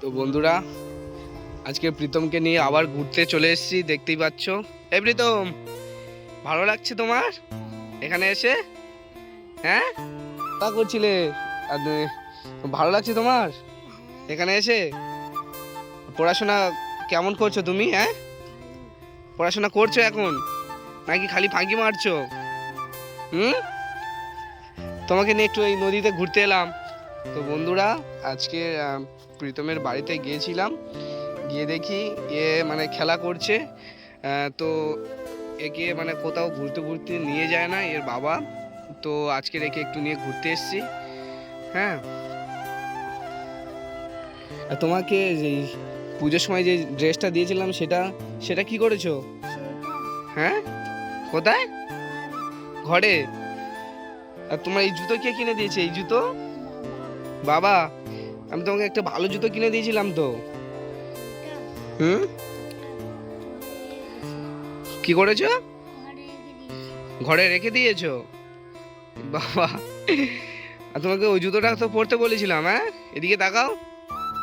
তো বন্ধুরা, আজকে প্রীতমকে নিয়ে আবার ঘুরতে চলে এসেছি, দেখতেই পাচ্ছ। এই প্রীতম, ভালো লাগছে তোমার? এখানে এসে? হ্যাঁ? তা করছিলে? ভালো লাগছে তোমার? এখানে এসে? পড়াশোনা কেমন করছ তুমি হ্যাঁ? পড়াশোনা করছ এখন? নাকি খালি ফাঁকি মারছো? হুম? তোমাকে নিয়ে একটু এই নদীতে ঘুরতে এলাম। তো বন্ধুরা, আজকে প্রীতমের বাড়িতে গিয়েছিলাম। গিয়ে দেখি এ মানে খেলা করছে। তো একে মানে কোথাও ঘুরতে ঘুরতে নিয়ে যায় না এর বাবা। তো আজকে রেখে একটু নিয়ে ঘুরতে এসেছি। হ্যাঁ। তোমাকে যে পুজোর সময় যে ড্রেসটা দিয়েছিলাম সেটা সেটা কি করেছ? হ্যাঁ? কোথায়? ঘরে? আর তোমার এই জুতো কে কিনে দিয়েছে? এই জুতো? বাবা, আমি তোমাকে একটা ভালো জুতো কিনে দিয়েছিলাম তো। হুম? কি করেছ? ঘরে রেখে দিয়েছ? বাবা, আর তোমাকে ওই জুতোটা তো পরতে বলেছিলাম হ্যাঁ? এদিকে তাকাও,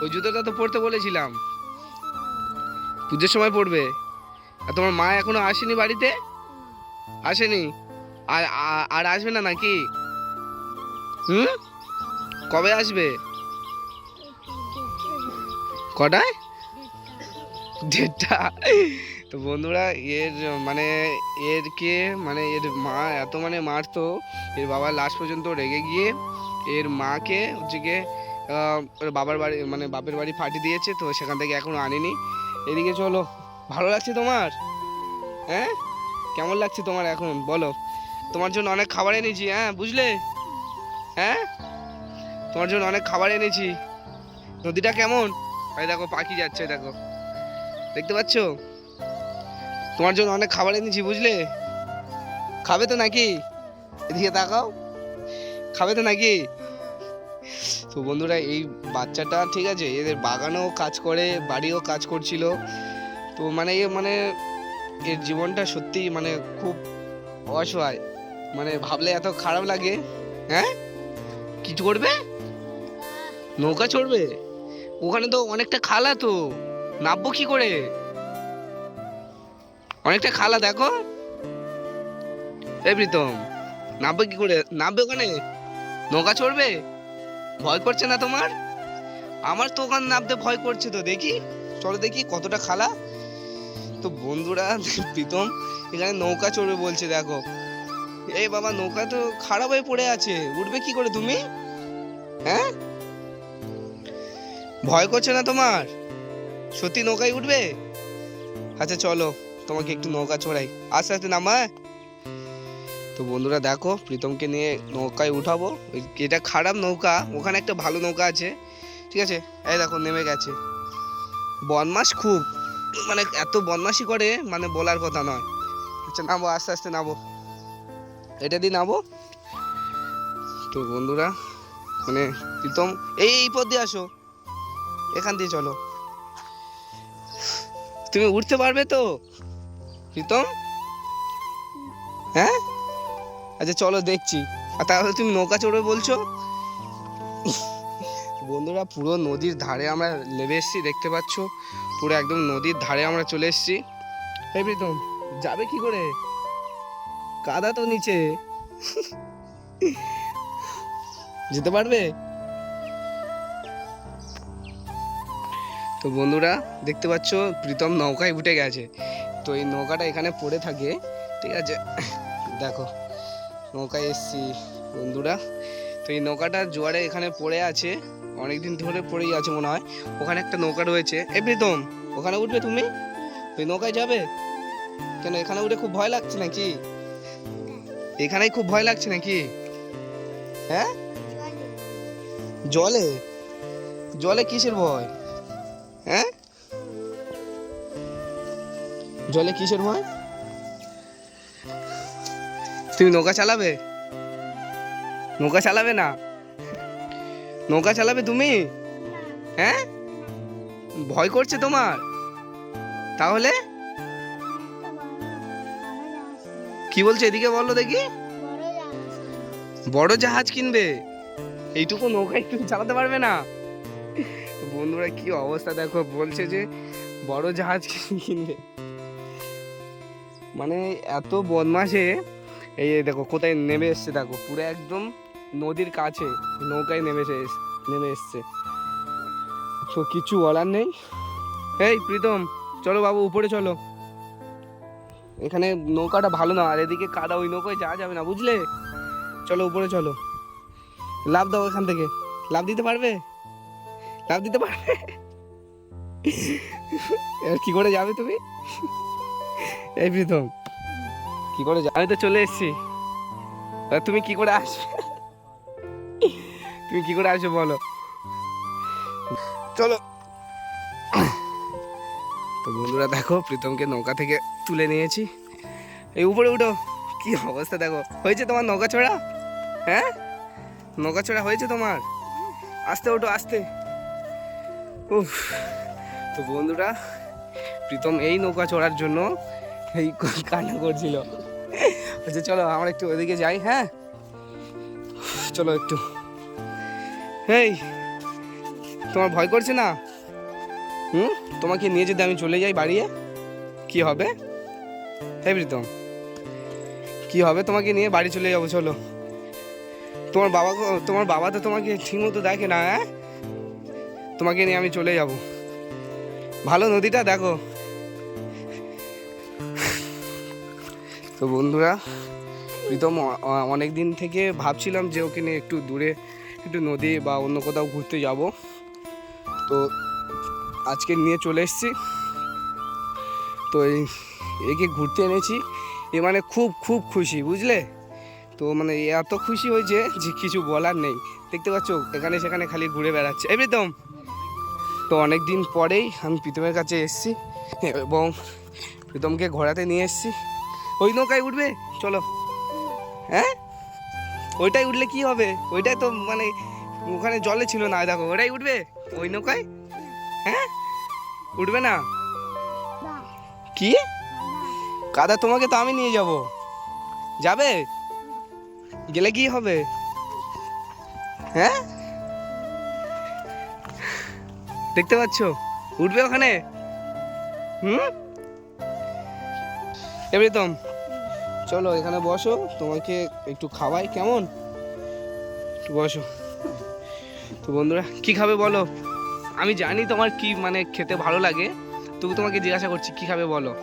ওই জুতোটা তো পরতে বলেছিলাম। পুজোর সময় পড়বে আর তোমার মা এখনও আসেনি বাড়িতে? আসেনি? আর আর আসবে না নাকি? হুম? কবে আসবে? কটায়? ডেটটা তো বন্ধুরা, এর মানে এর কে মানে এর মা, এত মানে মারতো, এর বাবা লাস্ট পর্যন্ত রেগে গিয়ে, এর মাকে হচ্ছে গিয়ে ওর বাবার বাড়ি মানে বাপের বাড়ি ফাটি দিয়েছে, তো সেখান থেকে এখনও আনেনি। এদিকে চলো, ভালো লাগছে তোমার? হ্যাঁ? কেমন লাগছে তোমার এখন? বলো। তোমার জন্য অনেক খাবার এনেছি হ্যাঁ বুঝলে? হ্যাঁ? তোমার জন্য অনেক খাবার এনেছি। নদীটা কেমন? এই দেখো, পাখি যাচ্ছে, দেখো। দেখতে পাচ্ছ? তোমার জন্য অনেক খাবার এনেছি, বুঝলে? খাবে তো নাকি? এদিকে তাকাও। খাবে তো নাকি? তো বন্ধুরা, এই বাচ্চাটা, ঠিক আছে, এদের বাগানেও কাজ করে, বাড়িও কাজ করছিল। তো মানে এ মানে এর জীবনটা সত্যি মানে খুব অসহায়। মানে ভাবলে এত খারাপ লাগে হ্যাঁ? কিছু করবে? নৌকা চড়বে? ওখানে তো অনেকটা খালা তো। নামবো কি করে? অনেকটা খালা, দেখো। এই প্রীতম, নামবে কি করে? নামবে ওখানে? নৌকা চড়বে? ভয় করছে না তোমার? আমার তো ওখানে নামতে ভয় করছে তো, দেখি। চলো দেখি কতটা খালা। তো বন্ধুরা, প্রীতম, এখানে নৌকা চড়বে বলছে, দেখো। এই বাবা, নৌকা তো খারাপ হয়ে পড়ে আছে। উঠবে কি করে তুমি? হ্যাঁ? ভয় করছে না তোমার? সত্যি নৌকায় উঠবে? আচ্ছা চলো, তোমাকে একটু নৌকা চড়াই। আস্তে আস্তে নামা হ্যাঁ? তো বন্ধুরা, দেখো, প্রীতমকে নিয়ে নৌকায় উঠাবো। এটা খারাপ নৌকা, ওখানে একটা ভালো নৌকা আছে। ঠিক আছে? এই দেখো, নেমে গেছে। বদমাস খুব। মানে এত বদমাশি করে মানে বলার কথা নয়। আচ্ছা নামো, আস্তে আস্তে নামো। এটা দিয়ে নামো। তো বন্ধুরা মানে প্রীতম এই পথ দিয়ে আসো। এখান দিয়ে চলো। তুমি উঠতে পারবে তো, প্রীতম? হ্যাঁ? আচ্ছা চলো দেখছি। আর তাহলে তুমি নৌকা চড়বে বলছো? বন্ধুরা, পুরো নদীর ধারে আমরা নেমে এসেছি, দেখতে পাচ্ছ? পুরো একদম নদীর ধারে আমরা চলে এসেছি। এই প্রীতম, যাবে কি করে? কাদা তো নিচে। যেতে পারবে? তো বন্ধুরা, দেখতে পাচ্ছ, প্রীতম নৌকায় উঠে গেছে। তো এই নৌকাটা এখানে পড়ে থাকে, ঠিক আছে? দেখো, নৌকায় এসছি বন্ধুরা। তো এই নৌকাটা জোয়ারে এখানে পড়ে আছে অনেক দিন ধরে পড়েই আছে মনে হয়। ওখানে একটা নৌকা রয়েছে। এ প্রীতম, ওখানে উঠবে তুমি? ওই নৌকায় যাবে? কেন, এখানে উঠে খুব ভয় লাগছে নাকি? এখানেই খুব ভয় লাগছে নাকি? হ্যাঁ? জলে? জলে কিসের ভয়? হ্যাঁ? জলে কিসের ভয়? তুমি নৌকা চালাবে? নৌকা চালাবে না? নৌকা চালাবে তুমি? হ্যাঁ? ভয় করছে তোমার? তাহলে? কি বলছে এদিকে বলো দেখি। বড় জাহাজ কিনবে। এইটুকু নৌকা একটু চালাতে পারবে না। বন্ধুরা, কি অবস্থা দেখো? বলছে যে বড় জাহাজ কিনবে মানে এত বদমাসে এই দেখো, কোথায় নেমে এসছে দেখো, পুরো একদম নদীর কাছে, নৌকায় নেমে নেমে এসছে। তো কিছু বলার নেই। এই প্রীতম, চলো বাবু, উপরে চলো। এখানে নৌকাটা ভালো না, আর এদিকে কাদা, ওই নৌকায় যাওয়া যাবে না, বুঝলে? চলো, উপরে চলো। লাভ দাও এখান থেকে। লাভ দিতে পারবে? লাভ দিতে পারবে? কি করে যাবে তুমি? এই প্রীতম, কি করে আমি তো চলে এসেছি। তুমি কি করে আসবে? তুমি কি করে আসবে বলো? চলো। তো বন্ধুরা, দেখো, প্রীতমকে নৌকা থেকে তুলে নিয়েছি। এই উপরে উঠো। কি অবস্থা, দেখো। হয়েছে তোমার নৌকা ছোড়া? হ্যাঁ? নৌকা ছোড়া হয়েছে তোমার? আস্তে ওঠো, আস্তে। তো বন্ধুরা, প্রীতম এই নৌকা চড়ার জন্য এই কান্না করছিল। আচ্ছা চলো আমরা একটু ওইদিকে যাই হ্যাঁ? চলো একটু। এই তোমার ভয় করছে না? হুম? তোমাকে নিয়ে যদি আমি চলে যাই বাড়িয়ে, কি হবে? হে প্রীতম, কি হবে তোমাকে নিয়ে বাড়ি চলে যাব, চলো। তোমার বাবা তোমার বাবা তো তোমাকে ঠিক মতো দেখে না হ্যাঁ? তোমাকে নিয়ে আমি চলে যাব। ভালো নদীটা দেখো। তো বন্ধুরা, প্রীতম অনেক দিন থেকে ভাবছিলাম যে ওকে নিয়ে একটু দূরে একটু নদী বা অন্য কোথাও ঘুরতে যাব। তো আজকে নিয়ে চলে এসেছি। তো এই, একে ঘুরতে এনেছি। এ মানে খুব খুব খুশি, বুঝলে? তো মানে এত খুশি হয়েছে যে কিছু বলার নেই। দেখতে পাচ্ছ, এখানে সেখানে খালি ঘুরে বেড়াচ্ছে। এই প্রীতম! তো অনেক দিন পরেই আমি প্রীতমের কাছে এসেছি এবং প্রীতমকে ঘোরাতে নিয়ে এসেছি। ওই নৌকায় উঠবে? চলো। হ্যাঁ? ওইটাই উঠলে কি হবে? ওইটাই তো মানে ওখানে জলে ছিল না দেখো ওটাই উঠবে? ওই নৌকায়? হ্যাঁ? উঠবে না? কি? কাদা, তোমাকে তো আমি নিয়ে যাব। যাবে? গেলে কি হবে? হ্যাঁ? দেখতে পাচ্ছ? উঠবে ওখানে? হুম? এমনিতম চলো এখানে বসো, তোমাকে একটু খাওয়াই, কেমন? একটু বসো। তো বন্ধুরা, কি খাবে বলো? আমি জানি তোমার কি মানে খেতে ভালো লাগে, তবু তোমাকে জিজ্ঞাসা করছি, কি খাবে বলো?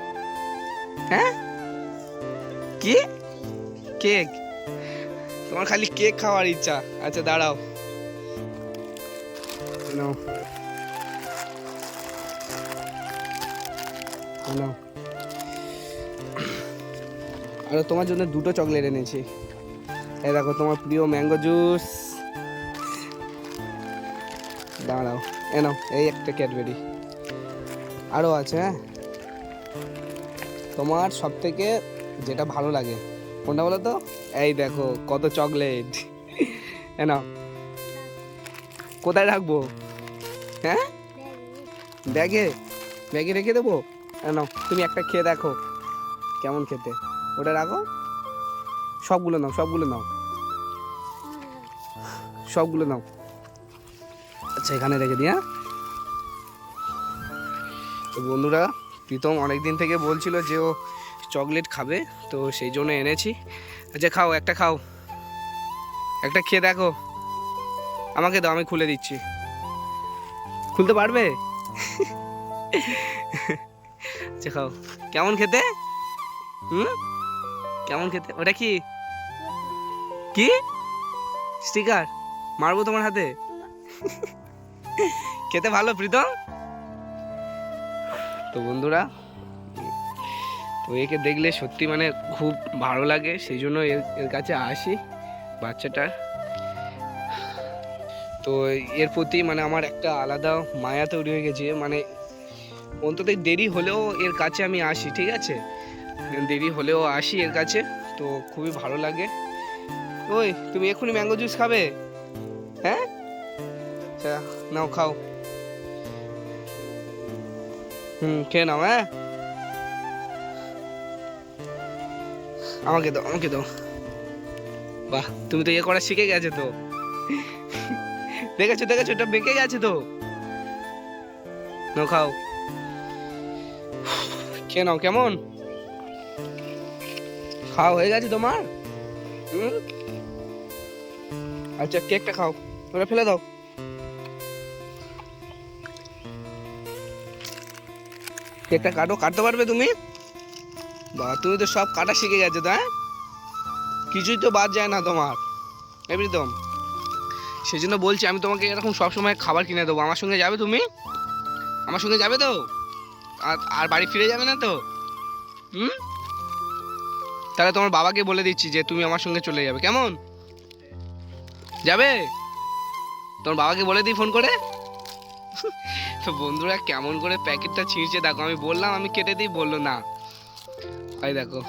হ্যাঁ? কি? কেক? তোমার খালি কেক খাওয়ার ইচ্ছা। আচ্ছা দাঁড়াও। নাও আর তোমার জন্য দুটো চকলেট এনেছি। এই দেখো, তোমার প্রিয় ম্যাঙ্গো জুস। দাঁড়াও, এ নাও, এই একটা ক্যাডবেরি। আরও আছে হ্যাঁ? তোমার সব থেকে যেটা ভালো লাগে, কোনটা বলো তো? এই দেখো, কত চকলেট। এ নাও। কোথায় রাখব? হ্যাঁ? ব্যাগে। ব্যাগে রেখে দেবো? এ নাও, তুমি একটা খেয়ে দেখো কেমন খেতে। ওটা রাখো। সবগুলো নাও সবগুলো নাও। সবগুলো নাও। আচ্ছা এখানে রেখে দিই হ্যাঁ? তো বন্ধুরা, প্রীতম অনেক দিন থেকে বলছিল যে ও চকলেট খাবে, তো সেই জন্য এনেছি। আচ্ছা খাও, একটা খাও। একটা খেয়ে দেখো। আমাকে দাও, আমি খুলে দিচ্ছি। খুলতে পারবে? খাও কেমন খেতে? হুম? কেমন খেতে? ওটা কি? কি? স্টিকার মারবো তোমার হাতে? খেতে ভালো, প্রীতম? তো বন্ধুরা, তো একে দেখলে সত্যি মানে খুব ভালো লাগে, সেই জন্য এর এর কাছে আসি বাচ্চাটার। তো এর প্রতি মানে আমার একটা আলাদা মায়া তৈরি হয়ে গেছে মানে অন্তত দেরি হলেও এর কাছে আমি আসি, ঠিক আছে? দেরি হলেও আসি এর কাছে, তো খুবই ভালো লাগে। ওই, তুমি এক্ষুনি ম্যাঙ্গো জুস খাবে? হ্যাঁ? আচ্ছা নাও, খাও। হুম, খেয়ে নাও হ্যাঁ? আমাকে দাও আমাকে দাও। বাহ, তুমি তো ইয়ে করা শিখে গেছে তো। দেখেছ দেখেছ, এটা বেঁকে গেছে তো। নাও, খাও। খেয়ে নাও, কেমন? খাও হয়ে গেছে তোমার? আচ্ছা কেকটা খাও, ওটা ফেলে দাও। কেকটা কাটো, কাটতে পারবে তুমি? বা, তুমি তো সব কাটা শিখে গেছো তো হ্যাঁ কিছুই তো বাদ যায় না তোমার এভরিদম সেই জন্য বলছি, আমি তোমাকে এরকম সবসময় খাবার কিনে দেবো। আমার সঙ্গে যাবে তুমি? আমার সঙ্গে যাবে তো? আর বাড়ি ফিরে যাবে না তো? হুম? তাহলে তোমার বাবাকে বলে দিচ্ছি যে তুমি আমার সঙ্গে চলে যাবে, কেমন? যাবে? তোমার বাবাকে বলে দিই ফোন করে? তো বন্ধুরা, কেমন করে প্যাকেটটা ছিঁড়ছে দেখো, আমি বললাম, আমি কেটে দিই, বলল না। ভাই দেখো।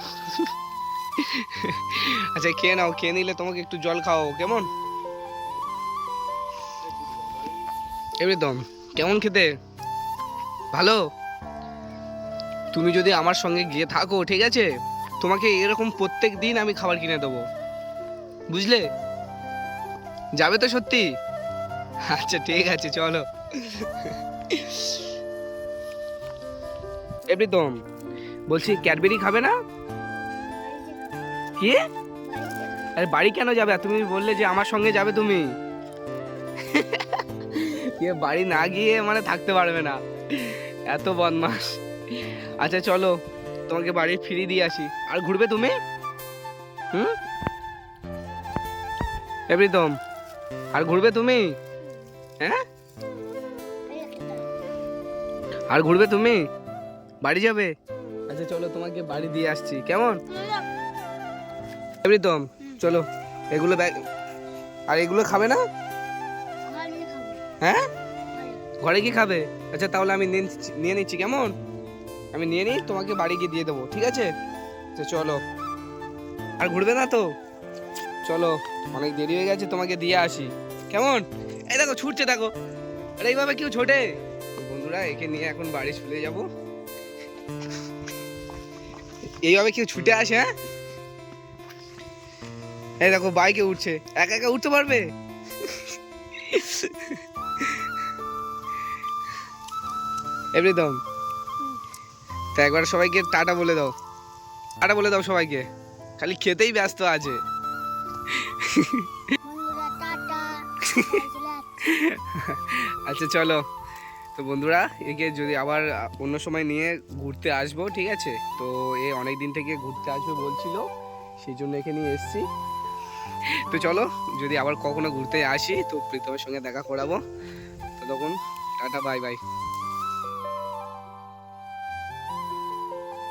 আচ্ছা খেয়ে নাও, খেয়ে নিলে তোমাকে একটু জল খাওয়াবো, কেমন? একদম কেমন খেতে? ভালো? তুমি যদি আমার সঙ্গে গিয়ে থাকো, ঠিক আছে? তোমাকে এরকম প্রত্যেক দিন আমি খাবার কিনে দেবো। বুঝলে? যাবে তো সত্যি? আচ্ছা ঠিক আছে, চলো। এমনিতম বলছি, ক্যাডবেরি খাবে না? কি? আরে, বাড়ি কেন যাবে? তুমি বললে যে আমার সঙ্গে যাবে তুমি। বাড়ি না গিয়ে মানে থাকতে পারবে না। এত বদমাস আচ্ছা চলো তোমাকে বাড়ি ফিরিয়ে দিয়ে আসি। আর ঘুরবে তুমি? হুম? এমনিতম আর ঘুরবে তুমি? হ্যাঁ? আর ঘুরবে তুমি? বাড়ি যাবে? আচ্ছা চলো তোমাকে বাড়ি দিয়ে আসছি। কেমন? এমনিতম চলো এগুলো ব্যাগ আর এগুলো খাবে না? হ্যাঁ। ঘরে কি খাবে? আচ্ছা তাহলে আমি নিয়ে নিচ্ছি- নিয়ে নিচ্ছি কেমন? আমি নিয়ে নিই, তোমাকে বাড়ি গিয়ে দিয়ে দেবো, ঠিক আছে? তো চলো। আর ঘুরবে না তো? চলো, অনেক দেরি হয়ে গেছে, তোমাকে দিয়ে আসি। কেমন? এই দেখো, ছুটছে, দেখো। আরে, এইভাবে কেউ ছোটে? বন্ধুরা, একে নিয়ে এখন বাড়ি চলে যাব। এইভাবে কেউ ছুটে আসে হ্যাঁ? এই দেখো, বাইকে উঠছে। একা একা উঠতে পারবে? এভরিদম। তো একবার সবাইকে টাটা বলে দাও। টাটা বলে দাও সবাইকে। খালি খেতেই ব্যস্ত আছে। আচ্ছা চলো। তো বন্ধুরা একে যদি আবার অন্য সময় নিয়ে ঘুরতে আসব ঠিক আছে? তো এ অনেক দিন থেকে ঘুরতে আসবে বলছিল সেই জন্য এখানে এসেছি। তো চলো যদি আবার কখনো ঘুরতে আসি তো প্রীতমের সঙ্গে দেখা করাবো। তো তখন টাটা বাই বাই